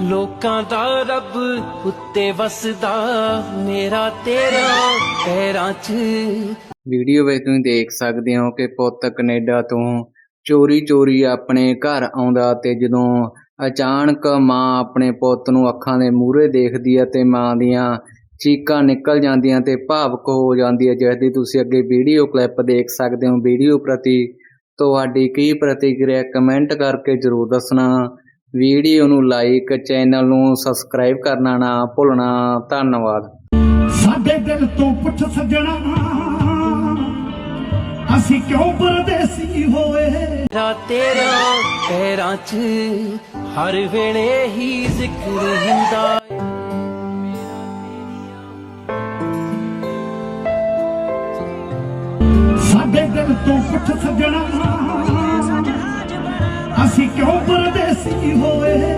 ਲੋਕਾਂ ਦਾ ਰੱਬ ਉੱਤੇ ਵਸਦਾ, ਮੇਰਾ ਤੇਰਾ ਪੈਰਾਂ 'ਚ। ਵੀਡੀਓ ਵਿੱਚ ਤੁਸੀਂ ਦੇਖ ਸਕਦੇ ਹੋ ਕਿ ਪੁੱਤ ਕੈਨੇਡਾ ਤੋਂ ਚੋਰੀ ਚੋਰੀ ਆਪਣੇ ਘਰ ਆਉਂਦਾ ਤੇ ਜਦੋਂ ਅਚਾਨਕ ਮਾਂ ਆਪਣੇ ਪੁੱਤ ਨੂੰ ਅੱਖਾਂ ਦੇ ਮੂਹਰੇ ਦੇਖਦੀ ਹੈ ਤੇ ਮਾਂ ਦੀਆਂ ਚੀਕਾਂ ਨਿਕਲ ਜਾਂਦੀਆਂ ਤੇ ਭਾਵਕ ਹੋ ਜਾਂਦੀ ਹੈ ਜਿਸ ਦੀ ਤੁਸੀਂ ਅੱਗੇ ਵੀਡੀਓ ਕਲਿੱਪ ਦੇਖ ਸਕਦੇ ਹੋ। ਵੀਡੀਓ ਪ੍ਰਤੀ ਤੁਹਾਡੀ ਕੀ ਪ੍ਰਤੀਕਿਰਿਆ, ਕਮੈਂਟ ਕਰਕੇ ਜਰੂਰ ਦੱਸਣਾ। ਵੀਡੀਓ ਨੂੰ ਲਾਈਕ ਚੈਨਲ ਨੂੰ ਸਬਸਕ੍ਰਾਈਬ ਕਰਨਾ ਨਾ ਭੁੱਲਣਾ। ਧੰਨਵਾਦ। ਸਾਡੇ ਦਿਲ ਤੋਂ ਪੁੱਛ ਸੱਜਣਾ ਅਸੀਂ ਕਿਉਂ ਪਰਦੇਸੀ ਹੋਏ? ਮੇਰਾ ਤੇਰਾ ਪੈਰਾਂ 'ਚ ਹਰ ਵੇਲੇ ਹੀ ਜ਼ਿਕਰ ਹੁੰਦਾ। ਸਾਡੇ ਦਿਲ ਤੋਂ ਪੁੱਛ ਸੱਜਣਾ ਅਸੀਂ ਕਿਉਂ ਪਰਦੇਸੀ ਹੋਏ?